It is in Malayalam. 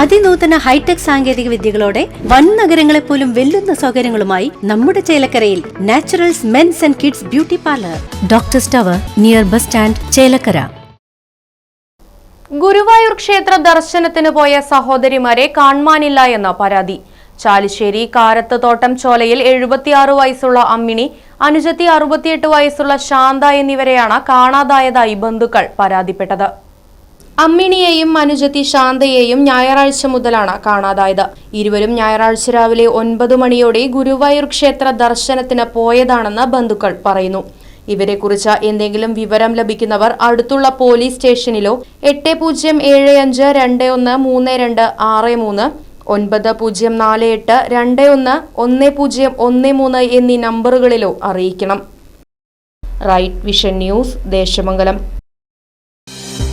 അതിനൂതന ഹൈടെക് സാങ്കേതിക വിദ്യകളോടെ വൻ നഗരങ്ങളെ പോലും വെല്ലുന്ന സൗകര്യങ്ങളുമായി നമ്മുടെ ചേലക്കരയിൽ naturals men's and kids beauty parlour. Doctor സ്റ്റവർ near bus stand Chelakkara. Guruvayur ക്ഷേത്ര ദർശനത്തിന് പോയ സഹോദരിമാരെ കാണാനില്ല എന്ന പരാതി. ചാലിശ്ശേരി കാരത്ത് തോട്ടം ചോലയിൽ എഴുപത്തിയാറ് വയസ്സുള്ള അമ്മിണി അനുജത്തി അറുപത്തിയെട്ട് വയസ്സുള്ള ശാന്ത എന്നിവരെയാണ് കാണാതായതായി ബന്ധുക്കൾ പരാതിപ്പെട്ടത്. അമ്മിണിയെയും അനുജത്തി ശാന്തയെയും ഞായറാഴ്ച മുതലാണ് കാണാതായത്. ഇരുവരും ഞായറാഴ്ച രാവിലെ ഒൻപത് മണിയോടെ ഗുരുവായൂർ ക്ഷേത്ര ദർശനത്തിന് പോയതാണെന്ന് ബന്ധുക്കൾ പറയുന്നു. ഇവരെക്കുറിച്ച് എന്തെങ്കിലും വിവരം ലഭിക്കുന്നവർ അടുത്തുള്ള പോലീസ് സ്റ്റേഷനിലോ എട്ട് പൂജ്യം ഏഴ് അഞ്ച് രണ്ട് ഒന്ന് മൂന്ന് രണ്ട് ആറ് മൂന്ന് ഒൻപത് പൂജ്യം നാല് എട്ട് രണ്ട് ഒന്ന് ഒന്ന് പൂജ്യം ഒന്ന് മൂന്ന് എന്നീ നമ്പറുകളിലോ അറിയിക്കണം. Right vision news Desamangalam.